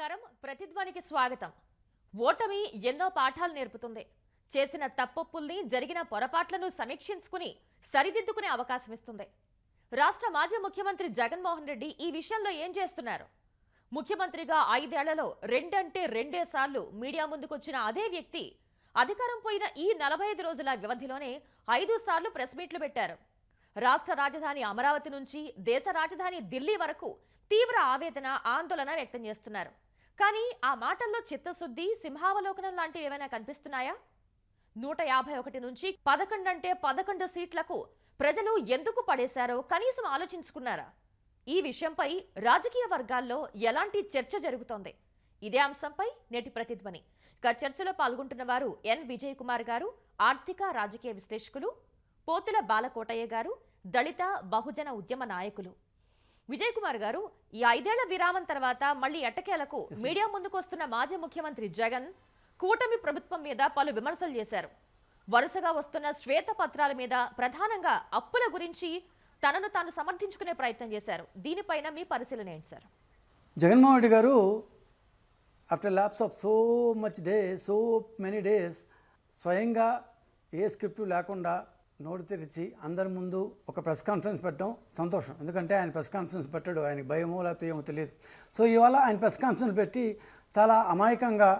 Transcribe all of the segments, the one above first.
నమస్కారం. ప్రతిధ్వనికి స్వాగతం. ఓటమి ఎన్నో పాఠాలు నేర్పుతుంది. చేసిన తప్పొప్పుల్ని జరిగిన పొరపాట్లను సమీక్షించుకుని సరిదిద్దుకునే అవకాశం ఇస్తుంది. రాష్ట్ర మాజీ ముఖ్యమంత్రి జగన్మోహన్ రెడ్డి ఈ విషయంలో ఏం చేస్తున్నారు? ముఖ్యమంత్రిగా ఐదేళ్ళలో రెండంటే రెండే సార్లు మీడియా ముందుకొచ్చిన అదే వ్యక్తి అధికారం పోయిన ఈ నలభై ఐదు రోజుల వ్యవధిలోనే ఐదు సార్లు ప్రెస్ మీట్లు పెట్టారు. రాష్ట్ర రాజధాని అమరావతి నుంచి దేశ రాజధాని ఢిల్లీ వరకు తీవ్ర ఆవేదన ఆందోళన వ్యక్తం చేస్తున్నారు. కానీ ఆ మాటల్లో చిత్తశుద్ధి సింహావలోకనం లాంటివి ఏమైనా కనిపిస్తున్నాయా? నూట యాభై ఒకటి నుంచి పదకొండు అంటే పదకొండు సీట్లకు ప్రజలు ఎందుకు పడేశారో కనీసం ఆలోచించుకున్నారా? ఈ విషయంపై రాజకీయ వర్గాల్లో ఎలాంటి చర్చ జరుగుతోంది? ఇదే అంశంపై నేటి ప్రతిధ్వని. ఇక చర్చలో పాల్గొంటున్న వారు ఎన్. విజయ్ కుమార్ గారు ఆర్థిక రాజకీయ విశ్లేషకులు పోతుల బాలకోటయ్య గారు దళిత బహుజన ఉద్యమ నాయకులు. విజయ్ కుమార్ గారు ఈ ఐదేళ్ళ విరామం తర్వాత మళ్ళీ ఎట్టకేలకు మీడియా ముందుకు వస్తున్న మాజీ ముఖ్యమంత్రి జగన్ కూటమి ప్రభుత్వం మీద పలు విమర్శలు చేశారు. వరుసగా వస్తున్న శ్వేత పత్రాల మీద ప్రధానంగా అప్పుల గురించి తనను తాను సమర్థించుకునే ప్రయత్నం చేశారు. దీనిపైన మీ పరిశీలన ఏంటి sir Jaganmohan Reddy garu after lapse of so much day so many days స్వయంగా ఏ స్క్రిప్ట్ లేకుండా నోరు తెరిచి అందరి ముందు ఒక ప్రెస్ కాన్ఫరెన్స్ పెట్టడం సంతోషం. ఎందుకంటే ఆయన ప్రెస్ కాన్ఫరెన్స్ పెట్టాడు ఆయనకి భయమో లేకపోతే ఏమో తెలియదు. సో ఇవాళ ఆయన ప్రెస్ కాన్ఫరెన్స్ పెట్టి చాలా అమాయకంగా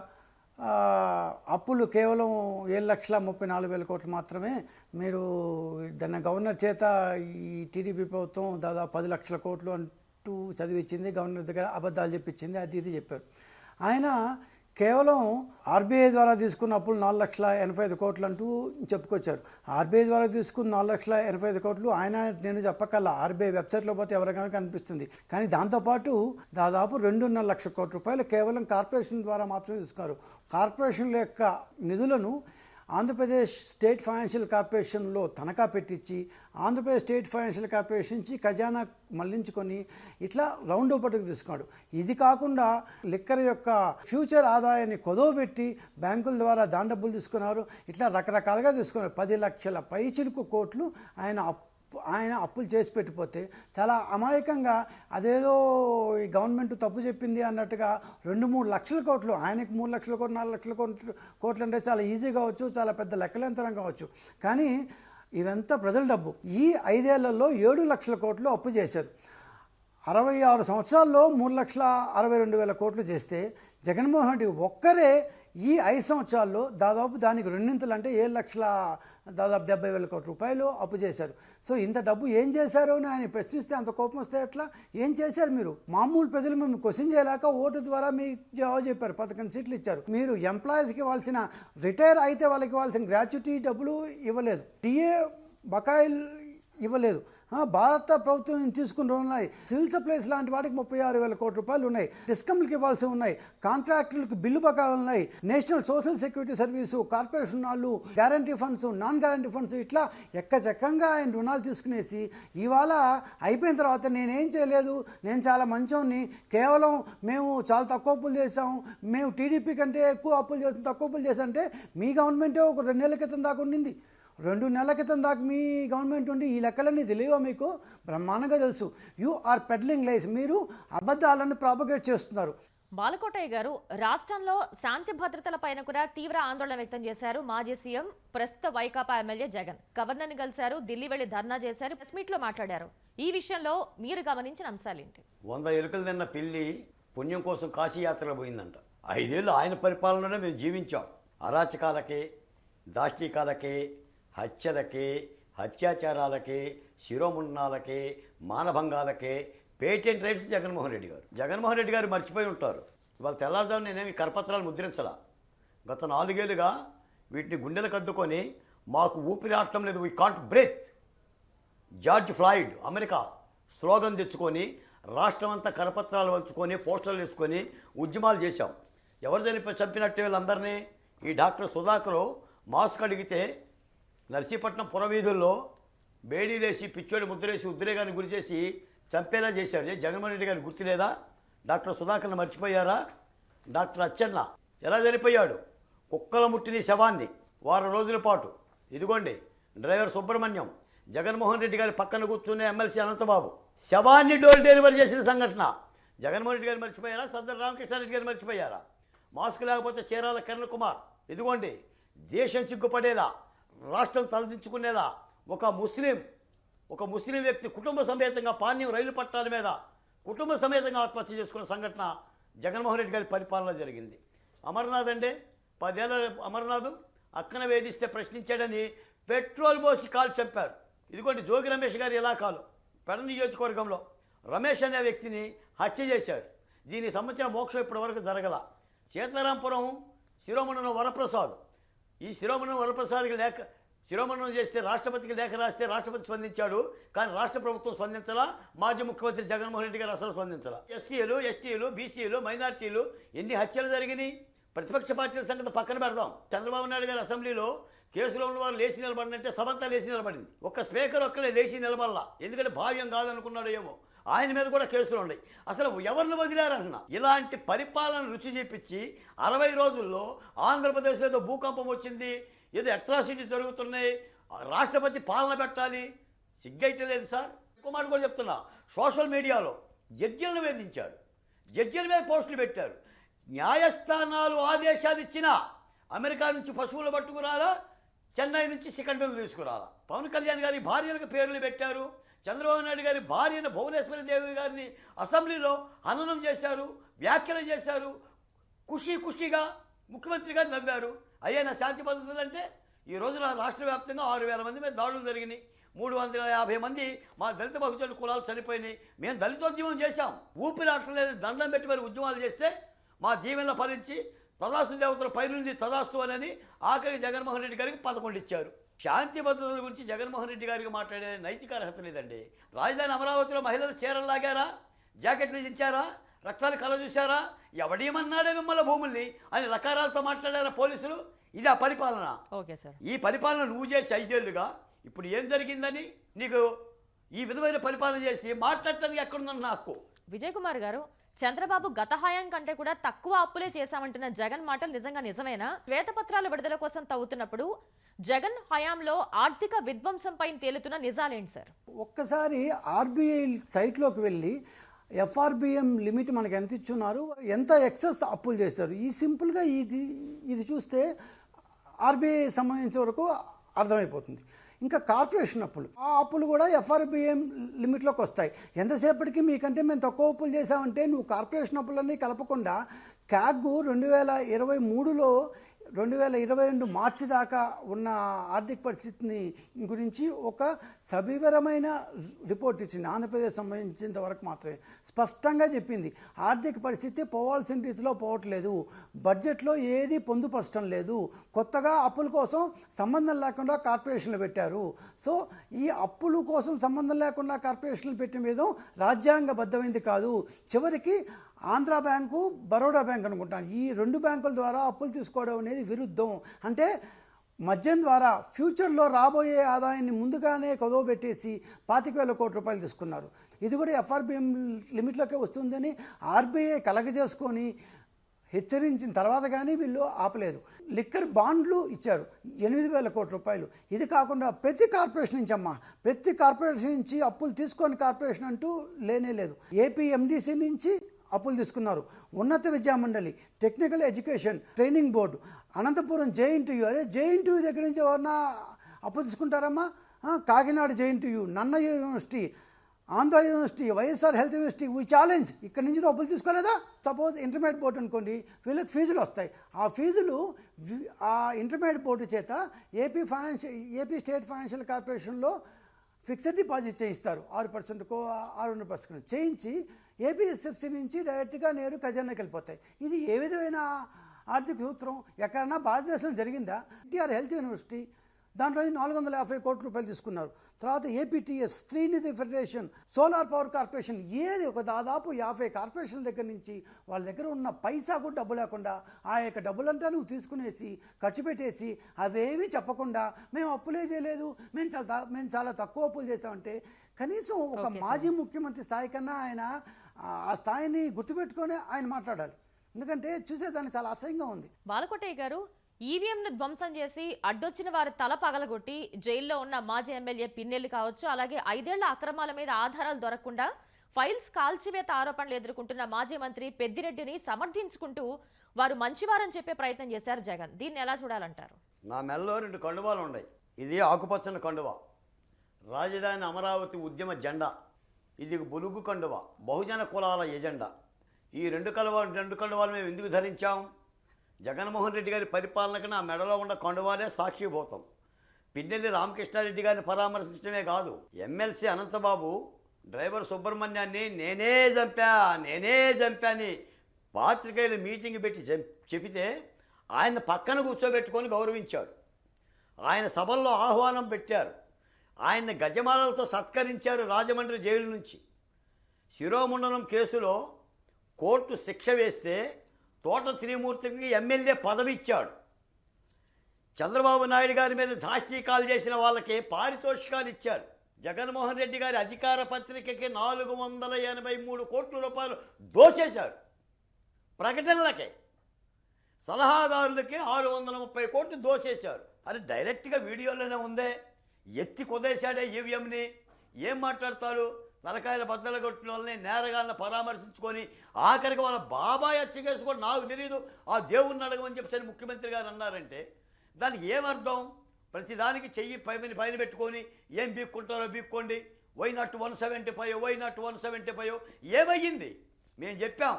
అప్పులు కేవలం ఏడు లక్షల ముప్పై నాలుగు వేల కోట్లు మాత్రమే మీరు దాన్ని గవర్నర్ చేత ఈ టీడీపీ ప్రభుత్వం దాదాపు పది లక్షల కోట్లు అంటూ చదివించింది గవర్నర్ దగ్గర అబద్ధాలు చెప్పించింది అది ఇది చెప్పారు. ఆయన కేవలం ఆర్బీఐ ద్వారా తీసుకున్న అప్పులు నాలుగు లక్షల ఎనభై ఐదు కోట్లు అంటూ చెప్పుకొచ్చారు. ఆర్బీఐ ద్వారా తీసుకున్న నాలుగు లక్షల ఎనభై ఐదు కోట్లు ఆయన నేను చెప్పకల్లా ఆర్బీఐ వెబ్సైట్లో పోతే ఎవరికైనా కనిపిస్తుంది. కానీ దాంతోపాటు దాదాపు రెండున్నర లక్ష కోట్ల రూపాయలు కేవలం కార్పొరేషన్ ద్వారా మాత్రమే తీసుకున్నారు. కార్పొరేషన్ల యొక్క నిధులను ఆంధ్రప్రదేశ్ స్టేట్ ఫైనాన్షియల్ కార్పొరేషన్లో తనఖా పెట్టించి ఆంధ్రప్రదేశ్ స్టేట్ ఫైనాన్షియల్ కార్పొరేషన్ నుంచి ఖజానా మళ్ళించుకొని ఇట్లా రౌండ్ పట్టుకు తీసుకున్నాడు. ఇది కాకుండా లిక్కర్ యొక్క ఫ్యూచర్ ఆదాయాన్ని కొదవబెట్టి బ్యాంకుల ద్వారా దాని డబ్బులు తీసుకున్నారు. ఇట్లా రకరకాలుగా తీసుకున్నారు. పది లక్షల పైచిలుకు కోట్లు ఆయన అప్పు ఆయన అప్పులు చేసి పెట్టిపోతే చాలా అమాయకంగా అదేదో ఈ గవర్నమెంట్ తప్పు చెప్పింది అన్నట్టుగా రెండు మూడు లక్షల కోట్లు ఆయనకి మూడు లక్షల కోట్లు నాలుగు లక్షల కోట్లు కోట్లు అంటే చాలా ఈజీ కావచ్చు చాలా పెద్ద లెక్కలంతరం కావచ్చు. కానీ ఇదంతా ప్రజల డబ్బు. ఈ ఐదేళ్ళలో ఏడు లక్షల కోట్లు అప్పు చేశారు. అరవై ఆరు సంవత్సరాల్లో మూడు లక్షల అరవై రెండు వేల కోట్లు చేస్తే జగన్మోహన్ రెడ్డి ఒక్కరే ఈ ఐదు సంవత్సరాల్లో దాదాపు దానికి రెండింతలు అంటే ఏడు లక్షల దాదాపు డెబ్బై వేల కోట్ల రూపాయలు అప్పు చేశారు. సో ఇంత డబ్బు ఏం చేశారు అని ఆయన ప్రశ్నిస్తే అంత కోపం వస్తే ఎట్లా? ఏం చేశారు మీరు? మామూలు ప్రజలు మేము క్వశ్చన్ చేయలేక ఓటు ద్వారా మీ జవాబు చెప్పారు పదకొండు సీట్లు ఇచ్చారు. మీరు ఎంప్లాయీస్కి ఇవ్వాల్సిన రిటైర్ అయితే వాళ్ళకి ఇవ్వాల్సిన గ్రాట్యుటీ డబ్బులు ఇవ్వలేదు. టీఏ బకాయిలు ఇవ్వలేదు. భారత ప్రభుత్వం తీసుకుని ఉన్నాయి సివిల్ సప్లైస్ లాంటి వాటికి ముప్పై ఆరు వేల కోట్ల రూపాయలు ఉన్నాయి. డిస్కమ్లకి ఇవ్వాల్సి ఉన్నాయి. కాంట్రాక్టులకు బిల్లు బకాలు ఉన్నాయి. National social security service corporation వాళ్ళు guarantee funds non guarantee funds ఇట్లా ఎక్కచక్కంగా ఆయన రుణాలు తీసుకునేసి ఇవాళ అయిపోయిన తర్వాత నేనేం చేయలేదు. నేను చాలా మంచోని కేవలం మేము చాలా తక్కువ అప్పులు చేసాం మేము టీడీపీ కంటే ఎక్కువ అప్పులు చేసాం తక్కువ అప్పులు చేసాం అంటే మీ గవర్నమెంటే ఒక రెండు నెలల క్రితం దాకా ఉండింది. రెండు నెలల క్రితం దాకా మీ గవర్నమెంట్ ఉండి ఈ లెక్కలన్నీ తెలియవా మీకు? బ్రహ్మాండంగా తెలుసు. యు ఆర్ పెడ్లింగ్ లైస్ మీరు అబద్ధాలను ప్రాపగేట్ చేస్తున్నారు. బాలకోటయ్య గారు రాష్ట్రంలో శాంతి భద్రతల పైన కూడా తీవ్ర ఆందోళన వ్యక్తం చేశారు మాజీ సీఎం ప్రస్తుత వైకాపా ఎమ్మెల్యే జగన్. గవర్నర్ని కలిశారు ఢిల్లీ వెళ్ళి ధర్నా చేశారు ప్రెస్ మీట్లో మాట్లాడారు. ఈ విషయంలో మీరు గమనించిన అంశాలేంటి? వంద ఎలుకలు తిన్న పిల్లి పుణ్యం కోసం కాశీయాత్రలో పోయిందంట. ఐదేళ్ళు ఆయన పరిపాలనలోనే మేము జీవించాం. అరాచకాలకి దాష్టీకాలకి హత్యలకి అత్యాచారాలకి శిరోమున్నాలకి మానభంగాలకి పేటెంట్ రైట్స్ జగన్మోహన్ రెడ్డి గారు. జగన్మోహన్ రెడ్డి గారు మర్చిపోయి ఉంటారు. ఇవాళ తెల్లారుజాము నేనేమి కరపత్రాలు ముద్రించలా? గత నాలుగేళ్ళుగా వీటిని గుండెలకు అద్దుకొని మాకు ఊపిరి ఆడటం లేదు we can't breathe George Floyd America slogan తెచ్చుకొని రాష్ట్రం అంతా కరపత్రాలు వంచుకొని పోస్టర్లు వేసుకొని ఉద్యమాలు చేశాం. ఎవరు చనిపో చంపినట్టు వీళ్ళందరినీ? ఈ డాక్టర్ సుధాకరు మాస్క్ అడిగితే నర్సీపట్నం పురవీధుల్లో బేడీలేసి పిచ్చోడి ముద్రేసి ఉద్రేగాన్ని గురి చేసి చంపేలా చేశారు. జగన్మోహన్ రెడ్డి గారిని గుర్తులేదా? డాక్టర్ సుధాకర్ని మర్చిపోయారా? డాక్టర్ అచ్చన్న ఎలా చనిపోయాడు? కుక్కల ముట్టిని శవాన్ని వారం రోజుల పాటు. ఇదిగోండి డ్రైవర్ సుబ్రహ్మణ్యం జగన్మోహన్ రెడ్డి గారి పక్కన కూర్చునే ఎమ్మెల్సీ అనంతబాబు. శవాన్ని డోర్ డెలివరీ చేసిన సంఘటన. జగన్మోహన్ రెడ్డి గారు మర్చిపోయారా? సజ్జల రామకృష్ణారెడ్డి గారు మర్చిపోయారా? మాస్క్ లేకపోతే చీరాల కిరణ్ కుమార్. ఇదిగోండి దేశం సిగ్గుపడేలా రాష్ట్రం తలదించుకునేలా ఒక ముస్లిం ఒక ముస్లిం వ్యక్తి కుటుంబ సమేతంగా పాణ్యం రైలు పట్టాల మీద కుటుంబ సమేతంగా ఆత్మహత్య చేసుకున్న సంఘటన జగన్మోహన్ రెడ్డి గారి పరిపాలన జరిగింది. అమర్నాథ్ అండి పదేళ్ళ అమర్నాథ్ అక్కన వేధిస్తే ప్రశ్నించాడని పెట్రోల్ పోసి కాల్ చంపారు. ఇదిగోండి జోగి రమేష్ గారి ఇలాకాలు పెడ నియోజకవర్గంలో రమేష్ అనే వ్యక్తిని హత్య చేశారు. దీనికి సంబంధించిన మోక్షం ఇప్పటివరకు జరగల. సీతారాంపురం శిరోమణిలో వరప్రసాద్ ఈ శిరోమణం వరప్రసాద్కి లేఖ శిరోమణం చేస్తే రాష్ట్రపతికి లేఖ రాస్తే రాష్ట్రపతి స్పందించాడు కానీ రాష్ట్ర ప్రభుత్వం స్పందించలా మాజీ ముఖ్యమంత్రి జగన్మోహన్ రెడ్డి గారు అసలు స్పందించాల. ఎస్సీలు ఎస్టీలు బీసీలు మైనార్టీలు ఎన్ని హత్యలు జరిగినాయి? ప్రతిపక్ష పార్టీల సంగతి పక్కన పెడదాం. చంద్రబాబు నాయుడు గారి అసెంబ్లీలో కేసులో ఉన్న వారు లేచి నిలబడినంటే సమంతా లేచి నిలబడింది. ఒక స్పీకర్ ఒక్కడే లేచి నిలబడాల. ఎందుకంటే భావ్యం కాదనుకున్నాడు ఏమో. ఆయన మీద కూడా కేసులు ఉన్నాయి. అసలు ఎవరిని వదిలారన్న ఇలాంటి పరిపాలన రుచి చూపించి అరవై రోజుల్లో ఆంధ్రప్రదేశ్లో ఏదో భూకంపం వచ్చింది ఏదో అట్రాసిటీ జరుగుతున్నాయి రాష్ట్రపతి పాలన పెట్టాలి. సిగ్గైతే లేదు సార్. కుమార్ కూడా చెప్తున్నా. సోషల్ మీడియాలో జడ్జీలను వేధించారు జడ్జీల మీద పోస్టులు పెట్టారు న్యాయస్థానాలు ఆదేశాలు ఇచ్చినా అమెరికా నుంచి పశువులు పట్టుకురాలా చెన్నై నుంచి సికండర్లు తీసుకురాలా? పవన్ కళ్యాణ్ గారి భార్యలకు పేర్లు పెట్టారు. చంద్రబాబు నాయుడు గారి భార్యను భువనేశ్వరి దేవి గారిని అసెంబ్లీలో హననం చేశారు వ్యాఖ్యలు చేశారు ఖుషీ ఖుషీగా ముఖ్యమంత్రి గారు నవ్వారు. అయ్యా శాంతి భద్రతలు అంటే ఈ రోజున రాష్ట్ర వ్యాప్తంగా ఆరు వేల మంది మీద దాడులు జరిగినాయి. మూడు వందల యాభై మంది మా దళిత బహుజన కులాలు చనిపోయినాయి. మేము దళితోద్యమం చేశాం. ఊపిరి దండం పెట్టి మరి ఉద్యమాలు చేస్తే మా దీవెనలు ఫలించి తదాస్తు దేవతల పైనుంది తదాస్తు అని ఆఖరి జగన్మోహన్ రెడ్డి గారికి పదకొండు ఇచ్చారు. శాంతి భద్రతల గురించి జగన్మోహన్ రెడ్డి గారికి మాట్లాడే నైతిక అర్హత లేదండి. రాజధాని అమరావతిలో మహిళలు చీరలు లాగారా? జాకెట్లు దించారా రక్తాలు కల చూశారా ఎవడేమన్నాడే మిమ్మల్ని భూముల్ని? అని రకారాలతో మాట్లాడారా పోలీసులు? ఇది ఆ పరిపాలన. Okay sir. ఈ పరిపాలన నువ్వు చేసి ఐదేళ్ళుగా ఇప్పుడు ఏం జరిగిందని నీకు ఈ విధమైన పరిపాలన చేసి మాట్లాడటానికి ఎక్కడుందని నాకు? విజయ్ కుమార్ గారు చంద్రబాబు గత హయాం కంటే కూడా తక్కువ అప్పులే చేశామంటున్న జగన్ మాటలు నిజంగా నిజమేనా? శ్వేతపత్రాల విడుదల కోసం తవ్వుతున్నప్పుడు జగన్ హయాంలో ఆర్థిక విధ్వంసంపై తేలుతున్న నిజాలేంటి సార్? ఒక్కసారి ఆర్బీఐ సైట్లోకి వెళ్ళి ఎఫ్ఆర్బిఎం లిమిట్ మనకు ఎంత ఇచ్చున్నారు ఎంత ఎక్సెస్ అప్పులు చేస్తారు? ఈ సింపుల్గా ఇది ఇది చూస్తే ఆర్బీఐ సంబంధించిన వరకు అర్థమైపోతుంది. ఇంకా కార్పొరేషన్ అప్పులు. ఆ అప్పులు కూడా ఎఫ్ఆర్బిఎం లిమిట్లోకి వస్తాయి. ఎంతసేపటికి మీకంటే మేము తక్కువ అప్పులు చేసామంటే నువ్వు కార్పొరేషన్ అప్పులన్నీ కలపకుండా క్యాగ్ రెండు వేల ఇరవై మూడులో రెండు వేల ఇరవై రెండు మార్చి దాకా ఉన్న ఆర్థిక పరిస్థితిని గురించి ఒక సవివరమైన రిపోర్ట్ ఇచ్చింది. ఆంధ్రప్రదేశ్ సంబంధించినంత వరకు మాత్రమే. స్పష్టంగా చెప్పింది ఆర్థిక పరిస్థితి పోవాల్సిన రీతిలో పోవట్లేదు. బడ్జెట్లో ఏది పొందుపరచడం లేదు. కొత్తగా అప్పుల కోసం సంబంధం లేకుండా కార్పొరేషన్లు పెట్టారు. సో ఈ అప్పుల కోసం సంబంధం లేకుండా కార్పొరేషన్లు పెట్టిన విధం రాజ్యాంగబద్ధమైంది కాదు. చివరికి ఆంధ్ర బ్యాంకు బరోడా బ్యాంక్ అనుకుంటాను. ఈ రెండు బ్యాంకుల ద్వారా అప్పులు తీసుకోవడం అనేది విరుద్ధం. అంటే మద్యం ద్వారా ఫ్యూచర్లో రాబోయే ఆదాయాన్ని ముందుగానే కొదవ పెట్టేసి పాతిక వేల కోట్ల రూపాయలు తీసుకున్నారు. ఇది కూడా ఎఫ్ఆర్బిఎం లిమిట్లోకే వస్తుందని ఆర్బీఐ కలగజేసుకొని హెచ్చరించిన తర్వాత కానీ వీళ్ళు ఆపలేదు. లిక్కర్ బాండ్లు ఇచ్చారు. ఎనిమిది వేల కోట్ల రూపాయలు. ఇది కాకుండా ప్రతి కార్పొరేషన్ నుంచి అమ్మా ప్రతి కార్పొరేషన్ నుంచి అప్పులు తీసుకొని కార్పొరేషన్ అంటూ లేనే లేదు. ఏపీ ఎండిసి నుంచి అప్పులు తీసుకున్నారు. ఉన్నత విద్యామండలి technical education training board Anantapur JNTU అరే జేఎన్టీయూ దగ్గర నుంచి ఎవరన్నా అప్పు తీసుకుంటారమ్మా? కాకినాడ జేఎన్టీయూ నన్న university Andhra university YSR health university we challenge ఇక్కడ నుంచి డబ్బులు తీసుకోలేదా? సపోజ్ ఇంటర్మీడియట్ బోర్డు అనుకోండి వీళ్ళకి ఫీజులు వస్తాయి. ఆ ఫీజులు ఆ ఇంటర్మీడియట్ బోర్డు చేత AP financial AP state financial కార్పొరేషన్లో ఫిక్స్డ్ డిపాజిట్ చేయిస్తారు. ఆరు పర్సెంట్కో ఆరున్నర పర్సెంట్ చేయించి ఏపీఎస్ఎఫ్సి నుంచి డైరెక్ట్గా నేరు ఖజానాకి వెళ్ళిపోతాయి. ఇది ఏ విధమైన ఆర్థిక సూత్రం? ఎక్కడన్నా భారతదేశం జరిగిందా? ఎన్టీఆర్ హెల్త్ యూనివర్సిటీ దాంట్లో నాలుగు వందల యాభై కోట్ల రూపాయలు తీసుకున్నారు. తర్వాత APTS Srinidhi federation solar power corporation ఏది ఒక దాదాపు యాభై కార్పొరేషన్ల దగ్గర నుంచి వాళ్ళ దగ్గర ఉన్న పైసా కూడా డబ్బు లేకుండా ఆ యొక్క డబ్బులంతా నువ్వు తీసుకునేసి ఖర్చు పెట్టేసి అవేమీ చెప్పకుండా మేము అప్పులే చేయలేదు మేము చాలా మేము చాలా తక్కువ అప్పులు చేసామంటే కనీసం ఒక మాజీ ముఖ్యమంత్రి స్థాయి కన్నా ఆయన ఆ- ఆ స్థాయిని గుర్తుపెట్టుకొని ఆయన మాట్లాడాలి. ఎందుకంటే చూసేదానికి చాలా అసహ్యంగా ఉంది. బాలకోటయ్య గారు ఈవీఎంను ధ్వంసం చేసి అడ్డొచ్చిన వారి తల పగలగొట్టి జైల్లో ఉన్న మాజీ ఎమ్మెల్యే పిన్నెల్లి కావచ్చు అలాగే ఐదేళ్ళ అక్రమాల మీద ఆధారాలు దొరకకుండా ఫైల్స్ కాల్చివేత ఆరోపణలు ఎదుర్కొంటున్న మాజీ మంత్రి పెద్దిరెడ్డిని సమర్థించుకుంటూ వారు మంచివారని చెప్పే ప్రయత్నం చేశారు జగన్. దీన్ని ఎలా చూడాలంటారు? నా మెల్లో రెండు కండువాలు ఉన్నాయి. ఇది ఆకుపచ్చని కండువ. రాజధాని అమరావతి ఉద్యమ జెండా. ఇది బులుగు కండువ. బహుజన కులాల ఎజెండా. ఈ రెండు కలువ రెండు కండువాలు మేము ఎందుకు ధరించాం? జగన్మోహన్ రెడ్డి గారి పరిపాలనకు నా మెడలో ఉన్న కొండవారే సాక్షిభూతం. పిన్నెల్లి రామకృష్ణారెడ్డి గారిని పరామర్శించడమే కాదు ఎమ్మెల్సీ అనంతబాబు డ్రైవర్ సుబ్రహ్మణ్యాన్ని నేనే చంపా నేనే చంపా అని పాత్రికేయులు మీటింగ్ పెట్టి చెప్- చెబితే ఆయన పక్కన కూర్చోబెట్టుకొని గౌరవించాడు. ఆయన సభల్లో ఆహ్వానం పెట్టారు. ఆయన్ని గజమాలలతో సత్కరించారు రాజమండ్రి జైలు నుంచి. శిరోముండనం కేసులో కోర్టు శిక్ష వేస్తే తోట శ్రీమూర్తికి ఎమ్మెల్యే పదవి ఇచ్చాడు చంద్రబాబు నాయుడు గారి మీద దాష్టీకాలు చేసిన వాళ్ళకి పారితోషికాలు ఇచ్చారు. జగన్మోహన్ రెడ్డి గారి అధికార పత్రికకి నాలుగు వందల ఎనభై మూడు కోట్ల రూపాయలు దోచేశారు. ప్రకటనలకే. సలహాదారులకి ఆరు వందల ముప్పై కోట్లు దోచేశారు. అది డైరెక్ట్గా వీడియోలోనే ఉందే. ఎత్తి కుదేశాడే ఈవీఎంని. ఏం మాట్లాడతారు? తలకాయల బద్దలు కొట్టిన వాళ్ళని నేరగాళ్ళని పరామర్శించుకొని ఆఖరికి వాళ్ళ బాబాయ్ హత్యకేసుకొని నాకు తెలియదు ఆ దేవుణ్ణి అడగమని చెప్పి ముఖ్యమంత్రి గారు అన్నారంటే దానికి ఏమర్థం? ప్రతిదానికి చెయ్యి పైన పైన పెట్టుకొని ఏం బీక్కుంటారో బీక్కోండి. Why not one seventy five why not one seventy five ఏమయ్యింది? మేము చెప్పాం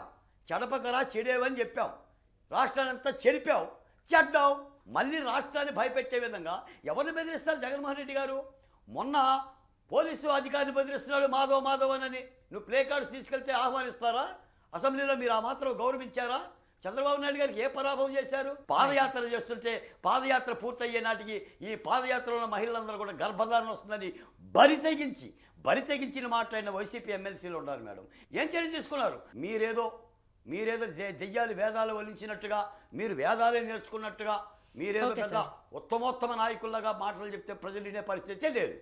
చెడపకరా చెడేవని చెప్పాం. రాష్ట్రాన్ని అంతా చెడిపావు చెడ్డావు. మళ్ళీ రాష్ట్రాన్ని భయపెట్టే విధంగా ఎవరిని బెదిరిస్తారు జగన్మోహన్ రెడ్డి గారు? మొన్న పోలీసు అధికారిని బెదిరిస్తున్నాడు మాధవ్ మాధవ్ అని. నువ్వు ప్లే కార్డ్స్ తీసుకెళ్తే ఆహ్వానిస్తారా? అసెంబ్లీలో మీరు ఆ మాత్రం గౌరవించారా? చంద్రబాబు నాయుడు గారికి ఏ పరాభవం చేశారు? పాదయాత్ర చేస్తుంటే పాదయాత్ర పూర్తయ్యే నాటికి ఈ పాదయాత్రలో ఉన్న మహిళలందరూ కూడా గర్భధారణ వస్తుందని బరి తెగించి బరి తెగించిన మాట్లాడిన వైసీపీ ఎమ్మెల్సీలు ఉన్నారు మేడం. ఏం చర్య తీసుకున్నారు? మీరేదో మీరేదో దెయ్యాలు వేదాలు వలించినట్టుగా మీరు వేదాలే నేర్చుకున్నట్టుగా మీరేదో పెద్ద ఉత్తమోత్తమ నాయకుల్లాగా మాటలు చెప్తే ప్రజలు వినే పరిస్థితే లేదు.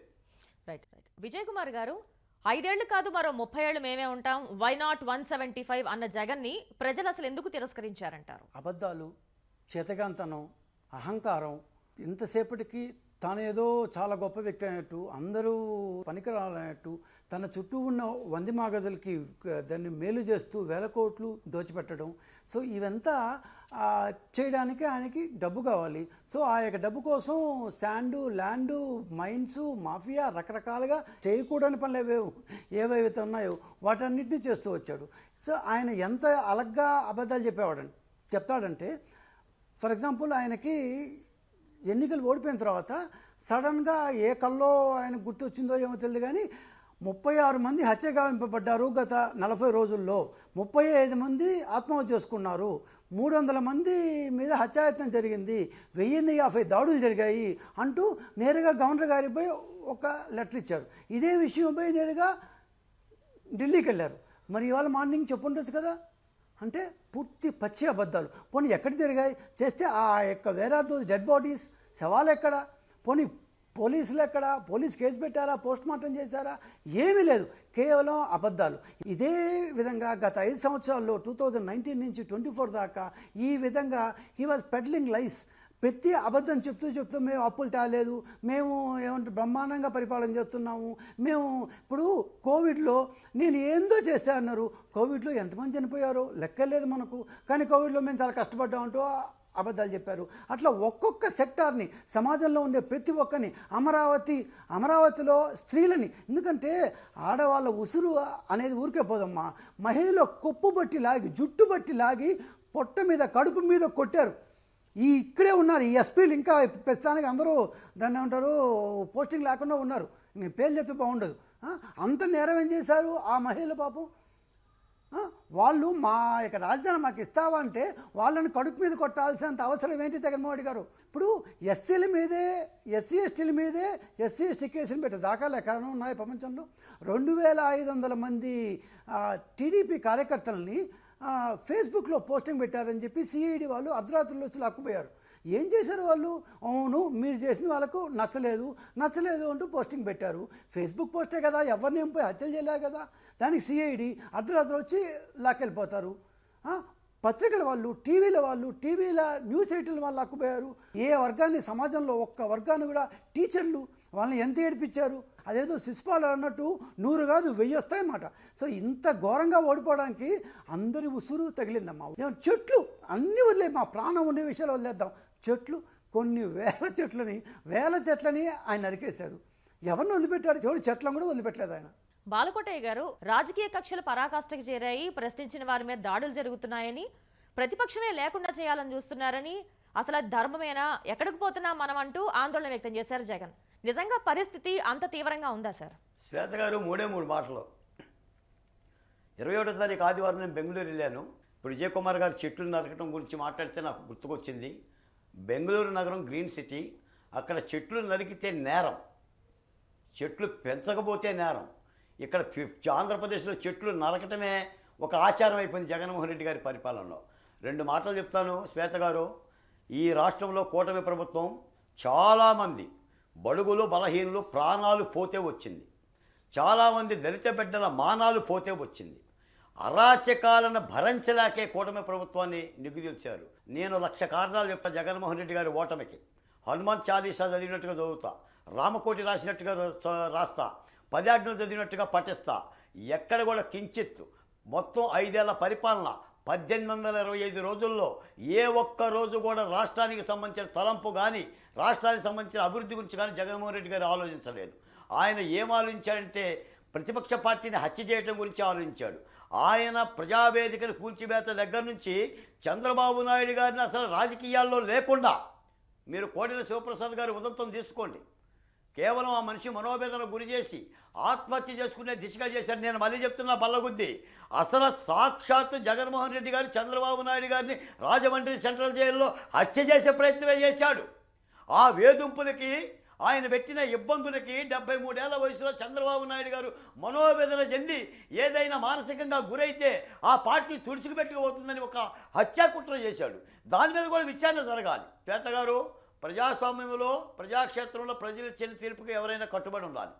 రైట్ రైట్ విజయ్ కుమార్ గారు ఐదేళ్ళు కాదు మరో ముప్పై ఏళ్ళు మేమే ఉంటాం why not one seventy five అన్న జగన్ని ప్రజలు అసలు ఎందుకు తిరస్కరించారంటారు? అబద్ధాలు చేతగాంతనం అహంకారం ఇంతసేపటికి తానేదో చాలా గొప్ప వ్యక్తి అయినట్టు అందరూ పనికిరాలన్నట్టు తన చుట్టూ ఉన్న వంది మాగదులకి దాన్ని మేలు చేస్తూ వేల కోట్లు దోచిపెట్టడం. సో ఇవంతా చేయడానికి ఆయనకి డబ్బు కావాలి. సో ఆ యొక్క డబ్బు కోసం శాండు ల్యాండు మైన్స్ మాఫియా రకరకాలుగా చేయకూడని పనులు ఏవేవో ఏవైతే ఉన్నాయో వాటన్నిటిని చేస్తూ వచ్చాడు. సో ఆయన ఎంత అలగ్గా అబద్ధాలు చెప్పేవాడండి చెప్తాడంటే ఫర్ ఎగ్జాంపుల్ ఆయనకి ఎన్నికలు ఓడిపోయిన తర్వాత సడన్గా ఏ కల్లో ఆయన గుర్తొచ్చిందో ఏమో తెలియదు కానీ ముప్పై ఆరు మంది హత్య గావింపబడ్డారు గత నలభై రోజుల్లో. ముప్పై ఐదు మంది ఆత్మహత్య చేసుకున్నారు. మూడు వందల మంది మీద హత్యాయత్నం జరిగింది. వెయ్యిన్ని యాభై దాడులు జరిగాయి అంటూ నేరుగా గవర్నర్ గారిపై ఒక లెటర్ ఇచ్చారు. ఇదే విషయంపై నేరుగా ఢిల్లీకి వెళ్ళారు. మరి ఇవాళ మార్నింగ్ చెప్పుండొచ్చు కదా? అంటే పూర్తి పచ్చి అబద్ధాలు. పోనీ ఎక్కడ జరిగాయి? చేస్తే ఆ యొక్క వేరే దోస్ డెడ్ బాడీస్ శవాలు ఎక్కడ? పోనీ పోలీసులు ఎక్కడ? పోలీస్ కేసు పెట్టారా? పోస్ట్ మార్టం చేశారా? ఏమీ లేదు. కేవలం అబద్ధాలు. ఇదే విధంగా గత ఐదు సంవత్సరాల్లో టూ థౌజండ్ నైన్టీన్ నుంచి ట్వంటీ ఫోర్ దాకా ఈ విధంగా హీ వాజ్ పెడ్లింగ్ లైస్. ప్రతి అబద్ధం చెప్తూ చెప్తూ మేము అప్పులు తేలేదు మేము ఏమంటే బ్రహ్మాండంగా పరిపాలన చేస్తున్నాము. మేము ఇప్పుడు కోవిడ్లో నేను ఏందో చేశా అన్నారు. కోవిడ్లో ఎంతమంది చనిపోయారో లెక్కలేదు మనకు. కానీ కోవిడ్లో మేము చాలా కష్టపడ్డామంటూ అబద్ధాలు చెప్పారు. అట్లా ఒక్కొక్క సెక్టార్ని సమాజంలో ఉండే ప్రతి ఒక్కరిని అమరావతి అమరావతిలో స్త్రీలని ఎందుకంటే ఆడవాళ్ళ ఉసురు అనేది ఊరికే పోదమ్మా. మహిళ కొప్పు బట్టి లాగి జుట్టు బట్టి లాగి పొట్ట మీద కడుపు మీద కొట్టారు. ఈ ఇక్కడే ఉన్నారు. ఈ ఎస్పీలు ఇంకా ప్రస్తుతానికి అందరూ దాన్ని ఏమంటారు పోస్టింగ్ లేకుండా ఉన్నారు. నేను పేర్లు చెప్తే బాగుండదు. అంత నేరం ఏం చేశారు ఆ మహిళ పాపం? వాళ్ళు మా యొక్క రాజధాని మాకు ఇస్తావా అంటే వాళ్ళని కడుపు మీద కొట్టాల్సినంత అవసరం ఏంటి జగన్మోహన్ రెడ్డి గారు? ఇప్పుడు ఎస్సీల మీదే ఎస్సీ ఎస్టీల మీదే ఎస్సీ ఎస్టీ కేసులు పెట్టే దాఖలు ఎక్కడ ఉన్నాయి ప్రపంచంలో? రెండు వేల ఐదు వందల మంది టీడీపీ కార్యకర్తలని ఫేస్బుక్లో పోస్టింగ్ పెట్టారని చెప్పి సిఐడి వాళ్ళు అర్ధరాత్రులు వచ్చి లాక్కుపోయారు. ఏం చేశారు వాళ్ళు? అవును మీరు చేసిన వాళ్ళకు నచ్చలేదు నచ్చలేదు అంటూ పోస్టింగ్ పెట్టారు. ఫేస్బుక్ పోస్టే కదా ఎవరిని ఏం పోయి హత్యలు చేయలేదు కదా. దానికి సిఐడి అర్ధరాత్రి వచ్చి లాక్కెళ్ళిపోతారు. పత్రికల వాళ్ళు టీవీల వాళ్ళు టీవీల న్యూస్ ఎయిటీల వాళ్ళు లాక్కుపోయారు. ఏ వర్గాన్ని సమాజంలో ఒక్క వర్గాన్ని కూడా టీచర్లు వాళ్ళని ఎంత ఏడిపించారు? అదేదో శిశుపాలు అన్నట్టు నూరు కాదు వెయ్యి వస్తాయన్నమాట. సో ఇంత ఘోరంగా ఓడిపోవడానికి అందరి ఉసురు తగిలిందమ్మా. చెట్లు అన్నీ వదిలే మా ప్రాణం ఉండే విషయాలు వదిలేద్దాం. చెట్లు కొన్ని వేల చెట్లని వేల చెట్లని ఆయన నరికేశాడు. ఎవరిని వదిలిపెట్టారు? చివరి చెట్లను కూడా వదిలిపెట్టలేదు ఆయన. బాలకోటయ్య గారు రాజకీయ కక్షలు పరాకాష్ఠకు చేరాయి ప్రశ్నించిన వారి మీద దాడులు జరుగుతున్నాయని ప్రతిపక్షమే లేకుండా చేయాలని చూస్తున్నారని అసలు ధర్మమేనా? ఎక్కడికి పోతున్నాం మనం అంటూ ఆందోళన వ్యక్తం చేశారు జగన్. నిజంగా పరిస్థితి అంత తీవ్రంగా ఉందా సార్? శ్వేత గారు మూడే మూడు మాటలు. ఇరవై ఒకటో తారీఖు ఆదివారం నేను బెంగళూరు వెళ్ళాను. ఇప్పుడు విజయ్ కుమార్ గారు చెట్లు నరకటం గురించి మాట్లాడితే నాకు గుర్తుకొచ్చింది. బెంగళూరు నగరం గ్రీన్ సిటీ. అక్కడ చెట్లు నరికితే నేరం. చెట్లు పెంచకపోతే నేరం. ఇక్కడ ఆంధ్రప్రదేశ్లో చెట్లు నరకటమే ఒక ఆచారం అయిపోయింది జగన్మోహన్ రెడ్డి గారి పరిపాలనలో. రెండు మాటలు చెప్తాను శ్వేత గారు. ఈ రాష్ట్రంలో కూటమి ప్రభుత్వం చాలామంది బడుగులు బలహీనులు ప్రాణాలు పోతే వచ్చింది. చాలామంది దళిత బిడ్డల మానాలు పోతే వచ్చింది. అరాచకాలను భరించలేకే కూటమి ప్రభుత్వాన్ని నిగ్గుదీల్చారు. నేను లక్ష కారణాలు చెప్తా జగన్మోహన్ రెడ్డి గారి ఓటమికి. హనుమాన్ చాలీసా చదివినట్టుగా చదువుతా. రామకోటి రాసినట్టుగా రాస్తా. పదాజ్ఞలు చదివినట్టుగా పఠిస్తా. ఎక్కడ కూడా కించిత్ మొత్తం ఐదేళ్ళ పరిపాలన. పద్దెనిమిది వందల ఇరవై ఐదు రోజుల్లో ఏ ఒక్క రోజు కూడా రాష్ట్రానికి సంబంధించిన తలంపు కానీ రాష్ట్రానికి సంబంధించిన అభివృద్ధి గురించి కానీ జగన్మోహన్ రెడ్డి గారు ఆలోచించలేదు. ఆయన ఏం ఆలోచించాడంటే ప్రతిపక్ష పార్టీని హత్య చేయడం గురించి ఆలోచించాడు. ఆయన ప్రజావేదికను కూల్చివేత దగ్గర నుంచి చంద్రబాబు నాయుడు గారిని అసలు రాజకీయాల్లో లేకుండా మీరు కోడిన శివప్రసాద్ గారి ఉదంతం తీసుకోండి. కేవలం ఆ మనిషి మనోవేదనకు గురి చేసి ఆత్మహత్య చేసుకునే దిశగా చేశారు నేను మళ్ళీ చెప్తున్నా బల్లగుద్ది. అసలు సాక్షాత్తు జగన్మోహన్ రెడ్డి గారు చంద్రబాబు నాయుడు గారిని రాజమండ్రి సెంట్రల్ జైల్లో హత్య చేసే ప్రయత్నమే చేశాడు. ఆ వేధింపులకి ఆయన పెట్టిన ఇబ్బందులకి డెబ్బై మూడేళ్ళ వయసులో చంద్రబాబు నాయుడు గారు మనోవేదన చెంది ఏదైనా మానసికంగా గురైతే ఆ పార్టీ తుడుచుకుపెట్టుకుపోతుందని ఒక హత్యాకుట్ర చేశాడు. దాని మీద కూడా విచారణ జరగాలి. పేతగారు గారు ప్రజాస్వామ్యంలో ప్రజాక్షేత్రంలో ప్రజలు ఇచ్చిన తీర్పుకి ఎవరైనా కట్టుబడి ఉండాలి.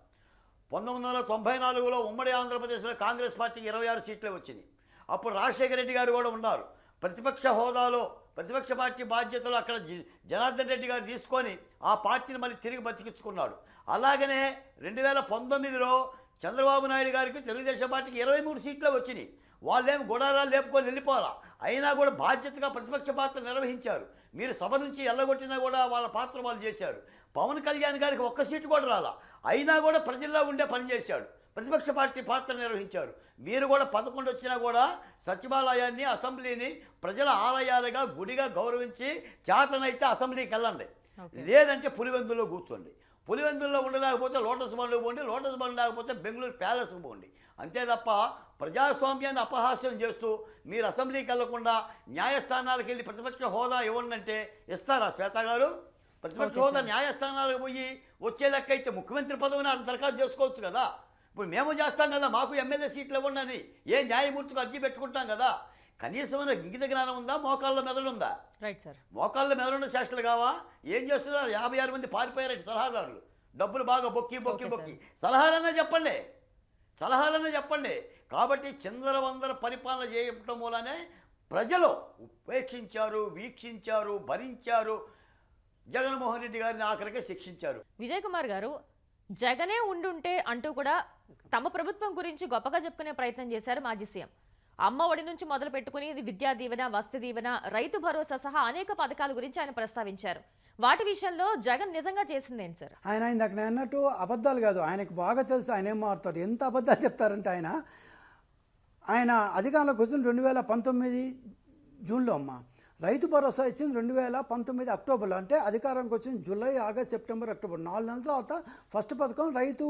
పంతొమ్మిది వందల తొంభై నాలుగులో ఉమ్మడి ఆంధ్రప్రదేశ్లో కాంగ్రెస్ పార్టీకి ఇరవై ఆరు సీట్లే వచ్చినాయి. అప్పుడు రాజశేఖర రెడ్డి గారు కూడా ఉన్నారు. ప్రతిపక్ష హోదాలో ప్రతిపక్ష పార్టీ బాధ్యతలు అక్కడ జ- జనార్దన్ రెడ్డి గారు తీసుకొని ఆ పార్టీని మళ్ళీ తిరిగి బతికించుకున్నాడు. అలాగనే రెండు వేల పంతొమ్మిదిలో చంద్రబాబు నాయుడు గారికి తెలుగుదేశం పార్టీకి ఇరవై మూడు సీట్లే వచ్చినాయి. వాళ్ళేం గుడారాలు లేపుకొని వెళ్ళిపోవాలా? అయినా కూడా బాధ్యతగా ప్రతిపక్ష పాత్ర నిర్వహించారు. మీరు సభ నుంచి ఎల్లగొట్టినా కూడా వాళ్ళ పాత్ర వాళ్ళు చేశారు. పవన్ కళ్యాణ్ గారికి ఒక్క సీటు కూడా రాలా. అయినా కూడా ప్రజల్లో ఉండే పని చేశాడు. ప్రతిపక్ష పార్టీ పాత్ర నిర్వహించారు మీరు కూడా పదకొండు వచ్చినా కూడా సచివాలయాన్ని అసెంబ్లీని ప్రజల ఆలయాలుగా గుడిగా గౌరవించి చేతనైతే అసెంబ్లీకి వెళ్ళండి. లేదంటే పులివెందులో కూర్చోండి. పులివెందుల్లో ఉండలేకపోతే లోటస్ బండ్లో పోండి లోటస్ బండ్ లేకపోతే బెంగళూరు ప్యాలెస్కి పోండి. అంతే తప్ప ప్రజాస్వామ్యాన్ని అపహాస్యం చేస్తూ మీరు అసెంబ్లీకి వెళ్ళకుండా న్యాయస్థానాలకు వెళ్ళి ప్రతిపక్ష హోదా ఇవ్వండి అంటే ఇస్తారా శ్వేత గారు? ప్రతిపక్ష హోదా న్యాయస్థానాలకు పోయి వచ్చే లెక్క అయితే ముఖ్యమంత్రి పదవిని ఆయన దరఖాస్తు చేసుకోవచ్చు కదా. ఇప్పుడు మేము చేస్తాం కదా మాకు ఎమ్మెల్యే సీట్లు ఇవ్వండి అని ఏ న్యాయమూర్తికి అర్జీ పెట్టుకుంటాం కదా. కనీసమైన ఇంగిత జ్ఞానం ఉందా? మోకాళ్ళ మెదడు ఉందా? రైట్ సార్ మోకాళ్ళ మెదడున్న శాస్త్రులు కావా? ఏం చేస్తున్నారు? యాభై ఆరు మంది పారిపోయారు సలహాదారులు. డబ్బులు బాగా బొక్కి బొక్కి బొక్కి. సలహాలన్నా చెప్పండి. సలహాలన్నా చెప్పండి. కాబట్టి చంద్రవందర పరిపాలన చేయటం మూలనే ప్రజలు ఉపేక్షించారు వీక్షించారు భరించారు. జగన్మోహన్ రెడ్డి గారిని ఆఖరికి శిక్షించారు. విజయ్ కుమార్ గారు జగనే ఉండుంటే అంటూ కూడా తమ ప్రభుత్వం గురించి గొప్పగా చెప్పుకునే ప్రయత్నం చేశారు మాజీ సీఎం. అమ్మ ఒడి నుంచి మొదలు పెట్టుకుని ఇది విద్యా దీవెన వసతి దీవెన రైతు భరోసా సహా అనేక పథకాల గురించి ఆయన ప్రస్తావించారు. వాటి విషయంలో జగన్ నిజంగా చేసిందేంటి సార్? ఆయన ఇందాక నేను అన్నట్టు అబద్ధాలు కాదు. ఆయనకు బాగా తెలుసు ఆయన ఏం మారుతాడు. ఎంత అబద్ధాలు చెప్తారంటే ఆయన ఆయన అధికారంలోకి వచ్చిన రెండు వేల పంతొమ్మిది జూన్లో అమ్మ రైతు భరోసా ఇచ్చింది రెండు వేల పంతొమ్మిది అక్టోబర్లో. అంటే అధికారానికి వచ్చింది జూలై ఆగస్ట్ సెప్టెంబర్ అక్టోబర్ నాలుగు నెలల తర్వాత ఫస్ట్ పథకం రైతు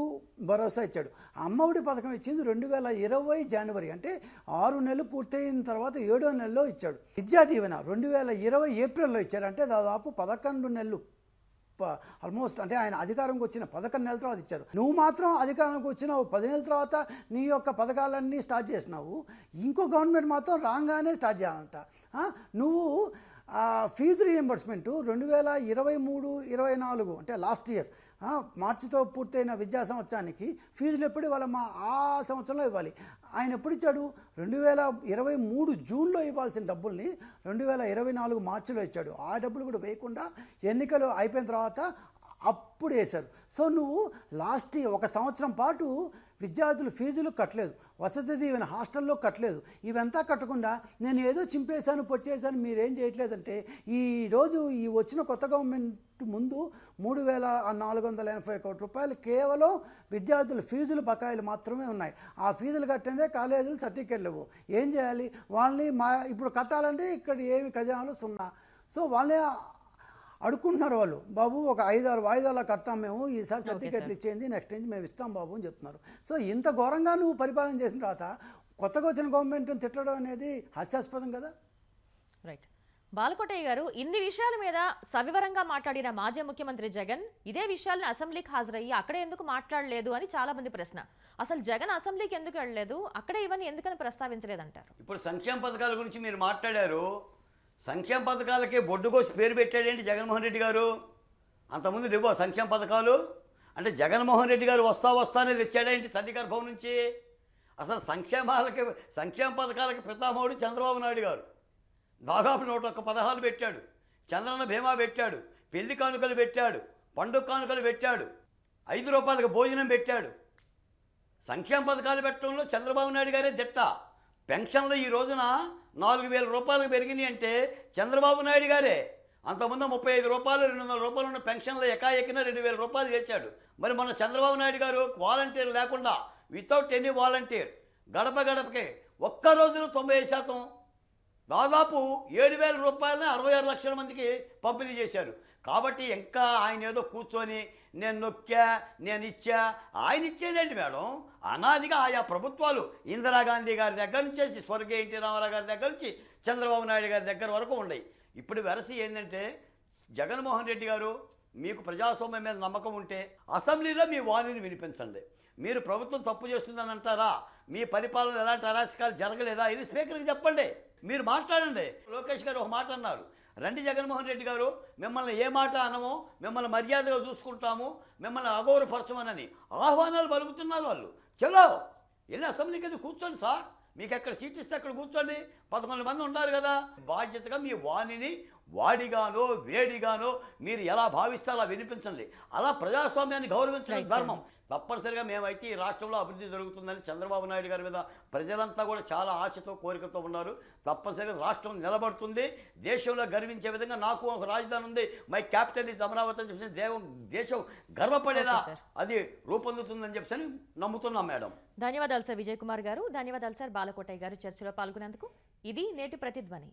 భరోసా ఇచ్చాడు. అమ్మఒడి పథకం ఇచ్చింది రెండు వేల ఇరవై జనవరి. అంటే ఆరు నెలలు పూర్తయిన తర్వాత ఏడో నెలలో ఇచ్చాడు. విద్యా దీవెన రెండు వేల ఇరవై ఏప్రిల్లో ఇచ్చాడు. అంటే దాదాపు పదకొండు నెలలు ఆల్మోస్ట్ అంటే ఆయన అధికారంకి వచ్చిన పదకొండు నెలల తర్వాత ఇచ్చారు. నువ్వు మాత్రం అధికారంకి వచ్చిన పది నెలల తర్వాత నీ యొక్క పథకాలన్నీ స్టార్ట్ చేసినావు. ఇంకో గవర్నమెంట్ మాత్రం రాగానే స్టార్ట్ చేయాలంట. నువ్వు ఫీజు రియంబర్స్మెంట్ రెండు వేల ఇరవై మూడు ఇరవై నాలుగు అంటే లాస్ట్ ఇయర్ మార్చితో పూర్తయిన విద్యా సంవత్సరానికి ఫీజులు ఎప్పుడు ఇవ్వాలి? మా ఆ సంవత్సరంలో ఇవ్వాలి. ఆయన ఎప్పుడు ఇచ్చాడు? రెండు వేల ఇరవై మూడు జూన్లో ఇవ్వాల్సిన డబ్బుల్ని రెండు వేల ఇరవై నాలుగు మార్చిలో ఇచ్చాడు. ఆ డబ్బులు కూడా వేయకుండా ఎన్నికలు అయిపోయిన తర్వాత అప్పుడు వేశారు. సో నువ్వు లాస్ట్ ఇయర్ ఒక సంవత్సరం పాటు విద్యార్థులు ఫీజులు కట్టలేదు వసతి దీవెన హాస్టల్లో కట్టలేదు. ఇవంతా కట్టకుండా నేను ఏదో చింపేశాను పొచ్చేసాను మీరేం చేయట్లేదంటే ఈరోజు ఈ వచ్చిన కొత్త గవర్నమెంట్ ముందు మూడు వేల నాలుగు వందల ఎనభై కోట్ల రూపాయలు కేవలం విద్యార్థుల ఫీజులు బకాయిలు మాత్రమే ఉన్నాయి. ఆ ఫీజులు కట్టిందే కాలేజీలు సర్టిఫికెట్లు లేవు. ఏం చేయాలి? వాళ్ళని మా ఇప్పుడు కట్టాలంటే ఇక్కడ ఏమి ఖజానాలు సున్నా. సో వాళ్ళే అడుక్కుంటున్నారు వాళ్ళు. బాబు ఒక ఐదు ఆరు వాయిదాలు కడతాం మేము. ఈసారి సర్టిఫికెట్లు ఇచ్చేయండి. నెక్స్ట్ నుంచి మేము ఇస్తాం బాబు అని చెప్తున్నారు. సో ఇంత ఘోరంగా నువ్వు పరిపాలన చేసిన తర్వాత కొత్తగా వచ్చిన గవర్నమెంట్ని తిట్టడం అనేది హాస్యాస్పదం కదా? రైట్. బాలకోటయ్య గారు ఇన్ని విషయాల మీద సవివరంగా మాట్లాడిన మాజీ ముఖ్యమంత్రి జగన్ ఇదే విషయాలను అసెంబ్లీకి హాజరయ్యి అక్కడే ఎందుకు మాట్లాడలేదు అని చాలా మంది ప్రశ్న. అసలు జగన్ అసెంబ్లీకి ఎందుకు వెళ్ళలేదు? అక్కడే ఇవన్నీ ఎందుకని ప్రస్తావించలేదంటారు? ఇప్పుడు సంక్షేమ పథకాల గురించి మీరు మాట్లాడారు. సంక్షేమ పథకాలకి బొడ్డుకోసి పేరు పెట్టాడేంటి జగన్మోహన్ రెడ్డి గారు? అంతకుముందు రేపు సంక్షేమ పథకాలు? అంటే జగన్మోహన్ రెడ్డి గారు వస్తా వస్తా అనేది తెచ్చాడేంటి తల్లి గర్భం నుంచి? అసలు సంక్షేమాలకి సంక్షేమ పథకాలకి పితామహుడు చంద్రబాబు నాయుడు గారు. దాదాపు నూట ఒక్క పదహారు పెట్టాడు. చంద్రన్న భీమా పెట్టాడు. పెళ్ళి కానుకలు పెట్టాడు. పండుగ కానుకలు పెట్టాడు. ఐదు రూపాయలకు భోజనం పెట్టాడు. సంక్షేమ పథకాలు పెట్టడంలో చంద్రబాబు నాయుడు గారే దిట్ట. పెన్షన్లు ఈ రోజున నాలుగు వేల రూపాయలు పెరిగినాయి అంటే చంద్రబాబు నాయుడు గారే. అంతకుముందు ముప్పై ఐదు రూపాయలు రెండు వందల రూపాయలు ఉన్న పెన్షన్లు ఎకాఎకిన రెండు వేల రూపాయలు చేశాడు. మరి మన చంద్రబాబు నాయుడు గారు వాలంటీర్ లేకుండా వితౌట్ ఎనీ వాలంటీర్ గడప గడపకే ఒక్క రోజులో తొంభై ఐదు శాతం దాదాపు ఏడు వేల రూపాయలని అరవై ఆరు లక్షల మందికి పంపిణీ చేశారు. కాబట్టి ఇంకా ఆయన ఏదో కూర్చొని నేను నొక్కా నేను ఇచ్చా. ఆయన ఇచ్చేదండి మేడం. అనాదిగా ఆయా ప్రభుత్వాలు ఇందిరాగాంధీ గారి దగ్గర నుంచి స్వర్గీయ ఎన్టీ రామారావు గారి దగ్గర నుంచి చంద్రబాబు నాయుడు గారి దగ్గర వరకు ఉన్నాయి. ఇప్పుడు వెరసి ఏంటంటే జగన్మోహన్ రెడ్డి గారు మీకు ప్రజాస్వామ్యం మీద నమ్మకం ఉంటే అసెంబ్లీలో మీ వాణిని వినిపించండి. మీరు ప్రభుత్వం తప్పు చేస్తుందని అంటారా? మీ పరిపాలన ఎలాంటి అరాచకాలు జరగలేదా? ఇది స్పీకర్కి చెప్పండి. మీరు మాట్లాడండి. లోకేష్ గారు ఒక మాట అన్నారు. రండి జగన్మోహన్ రెడ్డి గారు మిమ్మల్ని ఏ మాట అనమో మిమ్మల్ని మర్యాదగా చూసుకుంటాము మిమ్మల్ని అగౌరవపరచమనని ఆహ్వానాలు పలుకుతున్నారు వాళ్ళు. చలో వెళ్ళి అసెంబ్లీకి వెళ్ళి కూర్చోండి సార్. మీకు ఎక్కడ సీట్ ఇస్తే అక్కడ కూర్చోండి. పదకొండు మంది ఉన్నారు కదా. బాధ్యతగా మీ వాణిని వాడిగానో వేడిగానో మీరు ఎలా భావిస్తే అలా వినిపించండి. అలా ప్రజాస్వామ్యాన్ని గౌరవించడం ధర్మం. తప్పనిసరిగా మేమైతే ఈ రాష్ట్రంలో అభివృద్ధి జరుగుతుందని చంద్రబాబు నాయుడు గారి మీద ప్రజలంతా కూడా చాలా ఆశతో కోరికతో ఉన్నారు. తప్పనిసరిగా రాష్ట్రం నిలబడుతుంది. దేశంలో గర్వించే విధంగా నాకు ఒక రాజధాని ఉంది. మై క్యాపిటల్ ఇస్ అమరావతి అని చెప్పి దేవం దేశం గర్వపడేలా. అది రూపొందుతుందని చెప్పి నమ్ముతున్నాం మేడం. ధన్యవాదాలు సార్ విజయ్ కుమార్ గారు. ధన్యవాదాలు సార్ బాలకోటయ్య గారు చర్చలో పాల్గొనేందుకు. ఇది నేటి ప్రతిధ్వని.